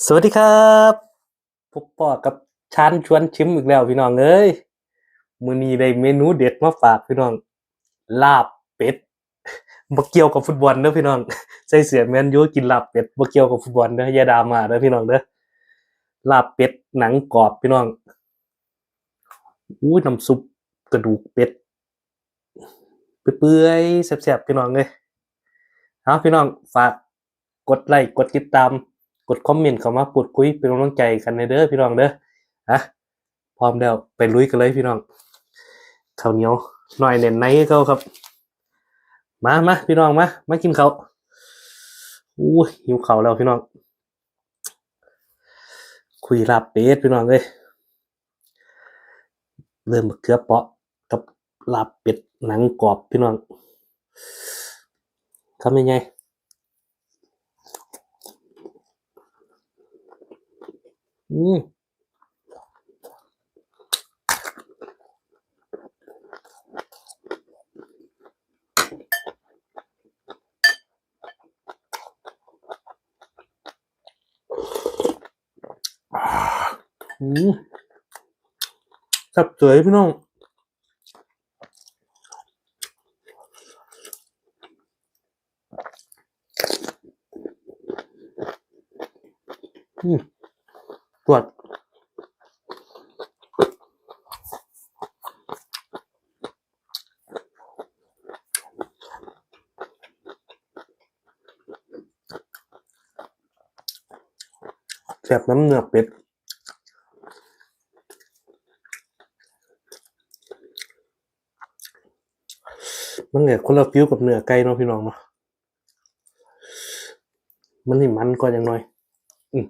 สวัสดีครับพบปอกับชานชวนชิมอีกแล้วพี่น้องเอ้ยมื้อนี้ได้เมนูเด็ดมาฝากพี่น้อง ลาบเป็ดบ่เกี่ยวกับฟุตบอลเด้อพี่น้องใส่เสื้อแมนยูกินลาบเป็ดบ่เกี่ยวกับฟุตบอลเด้ออย่าดราม่าเด้อพี่น้องเด้อลาบเป็ดหนังกรอบพี่น้องอู้ยน้ำซุปกระดูกเป็ดเปื่อยๆแซ่บๆพี่น้องเอ้ยเอาพี่น้องฝากกดไลค์กดติดตาม ดคอมเมนต์เข้ามาพูดคุยเป็นกำลังใจกันในเด้อพี่น้องเด้อฮะพร้อมแล้วไปลุยกันเลยพี่น้องข้าวเหนียวหน่อยเน่นในเขาครับ มามาพี่น้องมามากินเขาอู้ยหิวเขาแล้วพี่น้อง คุยลาบเป็ดพี่น้องเลยเริ่มมะเขือเปาะกับลาบเป็ดหนังกรอบพี่น้องทำยังไง อืมอืมสับสวยพี่น้อง อืมตรวจ แซ่บน้ำเนื้อเป็ดมันเนี่ยคนละฟิวกับเนื้อไก่เนาะพี่น้องเนาะมันนี่มันก็ยังน้อย อืม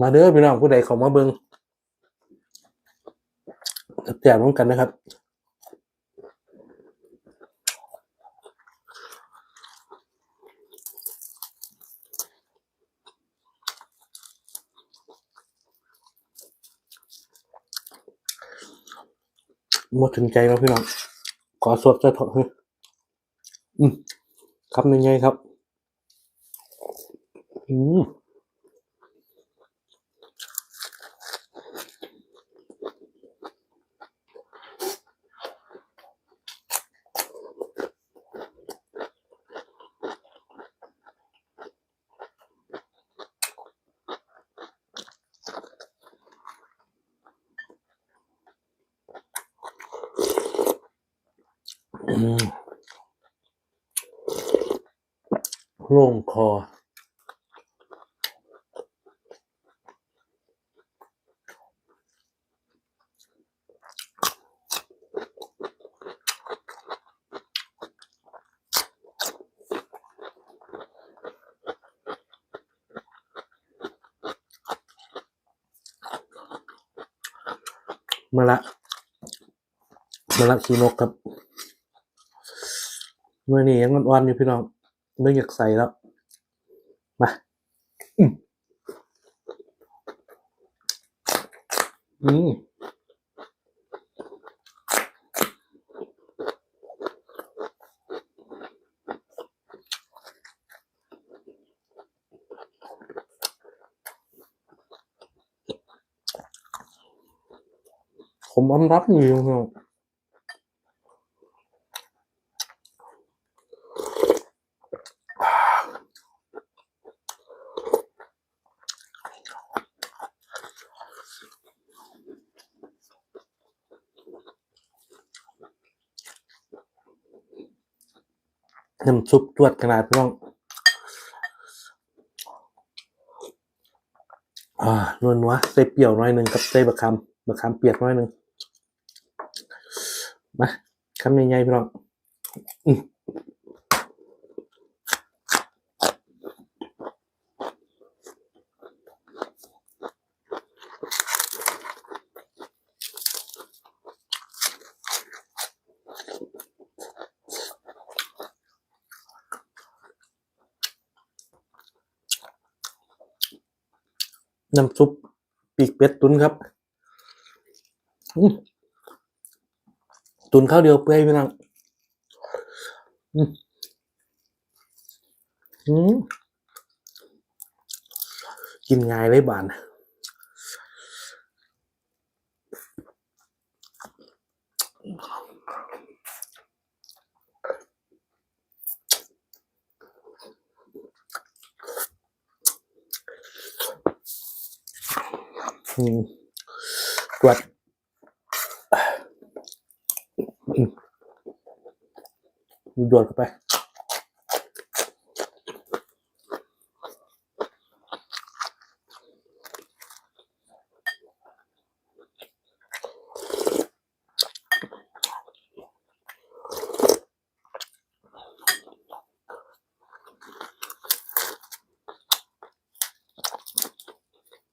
มาเด้อพี่น้องผู้ใดเขามาเบิงแซ่บๆร่วมกันนะครับหมดถึงใจแล้วพี่น้อง ขอสวดจะถอดให้อืมคำยังไงครับ อืม โล่งคอ มาละ มาละคีนกครับ มื่อนี้ยังอ่อนๆอยู่พี่น้องไม่อยากใส่แล้ว มาอืมอืมผมอมรับอยู่พี่น้อง น้ำซุปตรวจขนาดพี่น้องอ่านวลนัวใส่เปรี้ยวน้อยหนึ่งกับใส่บะคำบะคำเปียกน้อยหนึ่งมาคำใหญ่ๆพี่น้อง น้ำซุปปีกเป็ดตุนครับตุนข้าวเดียวเปื่อยพี่น้องกินง่ายเลยบานอม ตรวจอืมดวดเข้าไป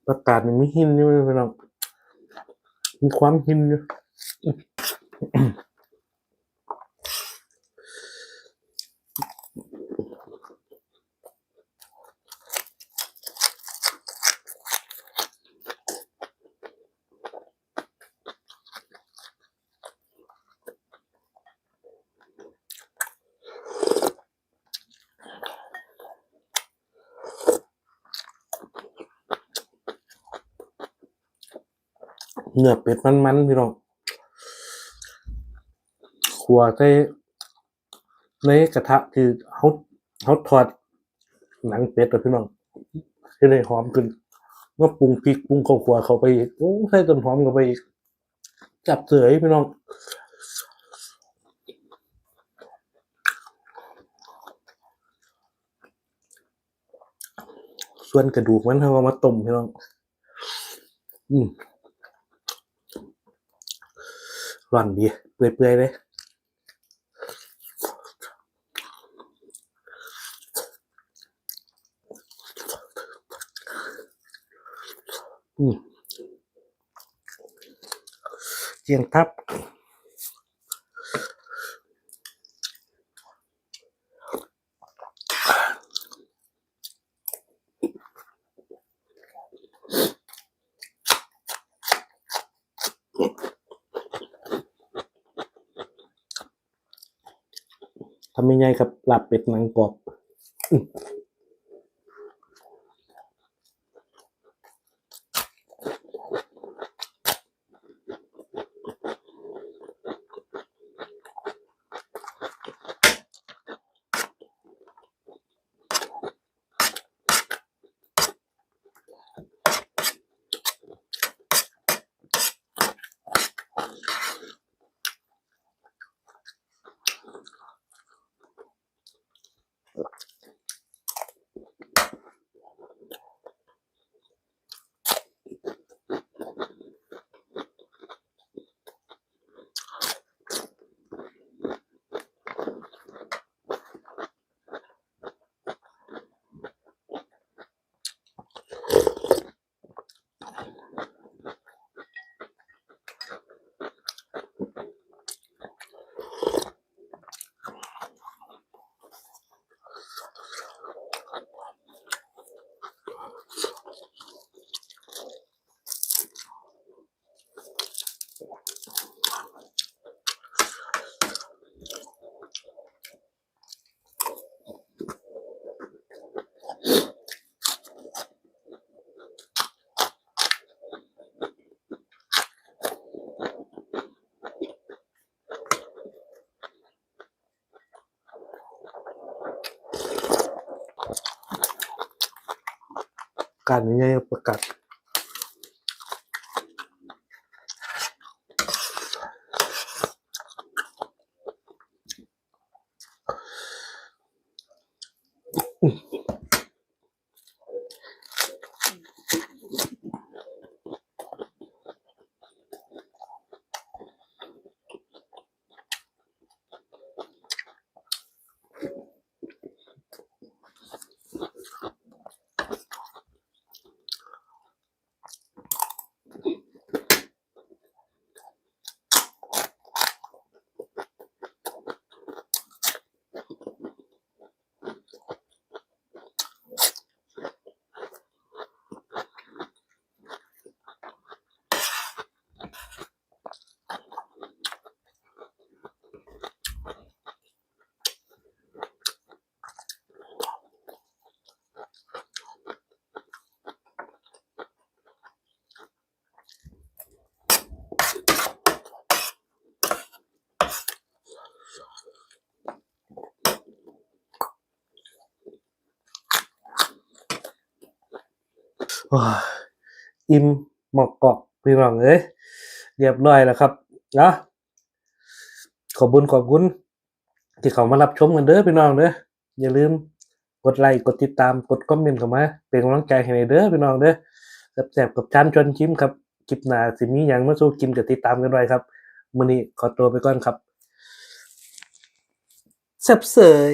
อากาศมันไม่หินอยู่พี่น้องมีความหินอยู่ เนื้อเป็ดมันๆพี่น้องขัวใส่ในกระทะที่เขาเขาทอดหนังเป็ดอะพี่น้องให้ได้หอมขึ้นเมื่อปรุงพริกปรุงข้าวขัวเข้าไปอีกโอ้ใส่ต้นหอมเข้าไปอีก จับเสยพี่น้องส่วนกระดูกมันเขาเอามาต้มพี่น้อง อืม ร่อนดี เปื่อยๆเลยเจียงทับ ทำยังไงกับลาบเป็ดหนังกรอบ การยังไงกับประกาศ อ้ยอิ่มหมอกกอกพี่น้องเอ้ยเรียบร้อยแล้วครับนะขอบคุญขอบคุณ ที่เขามารับชมกันเด้อพี่น้องเด้ออย่าลืมกดไลค์กดติดตามกดคอมเมนต์เข้ามาเป็นกำลังใจให้ในเด้อพี่น้องเด้อแซ่บๆกับจานชวนชิมครับคลิปหน้าสิมีหยังมาสู้กินก็ติดตามกันไว้ครับมื้อนี้ขอตัวไปก่อนครับแซ่บเสย